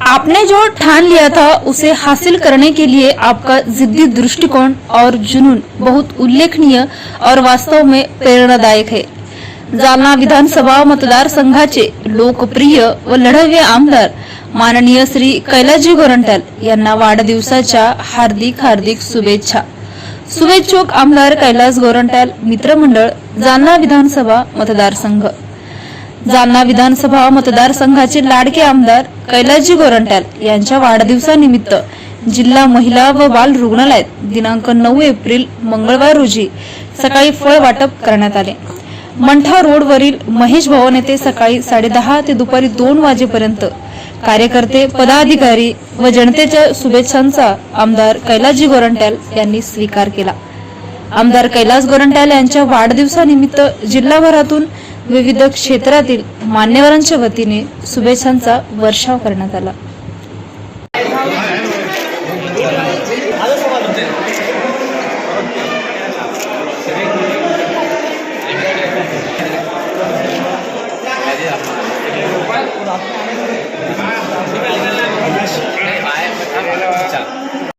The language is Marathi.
आपने जो ठान लिया था उसे हासिल करने के लिए आपका जिद्दी दृष्टिकोण और जुनून बहुत उल्लेखनीय और वास्तव में प्रेरणादायक है। जालना विधानसभा मतदारसंघाचे लोकप्रिय व लढवे आमदार माननीय श्री कैलाजी गोरंट्याल यांना वाढदिवसाच्या हार्दिक हार्दिक शुभेच्छा। शुभेच्छुक आमदार कैलास गोरंट्याल मित्रमंडळ जालना विधानसभा मतदारसंघ। जालना विधानसभा मतदारसंघाचे लाडके आमदार कैलासजी गोरंट्याल यांच्या वाढदिवसानिमित्त जिल्हा महिला व बाल रुग्णालयात दिनांक नऊ एप्रिल मंगळवार रोजी सकाळी फळ वाटप करण्यात आले. मंठा रोडवरील महेश भवन येथे सकाळी साडेदहा ते दुपारी दोन वाजेपर्यंत कार्यकर्ते पदाधिकारी व जनतेच्या शुभेच्छांचा आमदार कैलासजी गोरंट्याल यांनी स्वीकार केला. आमदार कैलास गोरंट्याल यांच्या वाढदिवसानिमित्त जिल्हाभरातून विविध क्षेत्रातील मान्यवरांच्या वतीने शुभेच्छांचा वर्षाव करण्यात आला.